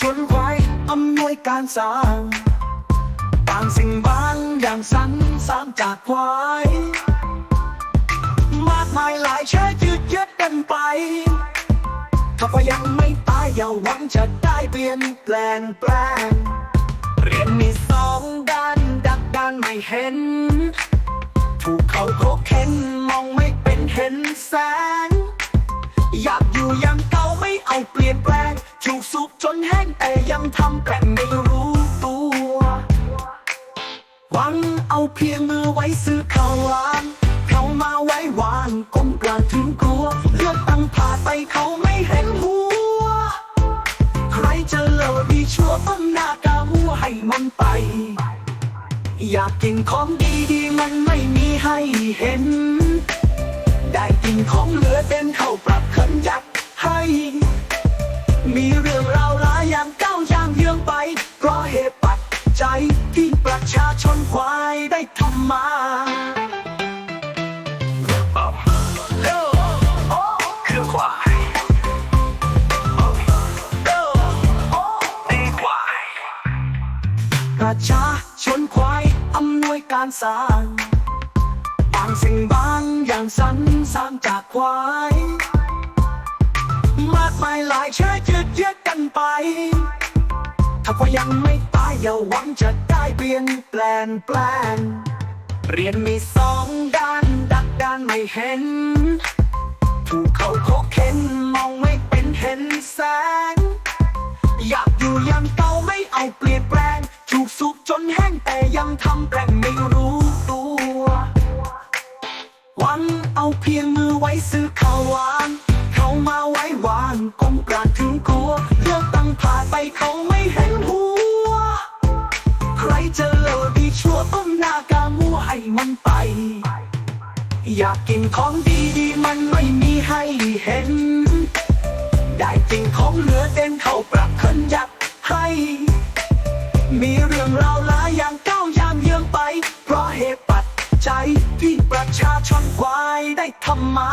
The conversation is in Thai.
ชนไว้อำนวยการสร้างบางสิ่งบางอย่างสรรสร้างจากควายมากมายหลายเชื้อยืดเยื้อกันไป ถ้าก็ยังไม่ตายอย่าหวังจะได้เปลี่ยนแปลงแปลงเรียนมีสองด้านดักด้านไม่เห็น ถูกเขาโคเข็นมองไม่เป็นเห็นแสง อยากอยู่ยัง หวังเอาเพียงมือไว้ซื้อข้าวหวาน เขามาไว้วานก้มกราบถึงกลัว เลือกตั้งผ่านไปเขาไม่เห็นหัว ใครจะเล่าดีชั่วต้นหน้ากาหัวให้มันไป อยากกินของดีๆมันไม่มีให้เห็น ได้กินของเหลือเป็นเข้าวปรับขันยักให้ ประชาชนควายได้ทำมาคือควายนี่ควายประชาชนควายอำนวยการสร้างบางสิ่งบางอย่างสรรสร้างจากควาย มากมายหลายเชื้อยืดเยื้อกันไป ถ้าก็ยังไม่ตายอย่าหวังจะได้เปลี่ยนแปลงแปลงเรียนมีสองด้านดักด้านไม่เห็น ถูกเขาโคเข็นมองไม่เป็นเห็นแสง อยากอยู่อยังเก่าไม่เอาเปลี่ยนแปลง ถูกสุกจนแห้งแต่ยังทำแปลงไม่รู้ตัวหวังเอาเพียงมือ จะเล่าดีชั่วต้มหน้ากามัวให้มันไป อยากกินของดีๆมันไม่มีให้เห็น ได้จริงของเหลือเด่นเขาปรับขันยักให้ มีเรื่องราวหลายอย่างก้าวยามเยืองไป เพราะเหตุปัจจัยที่ประชาชนควายได้ทำมา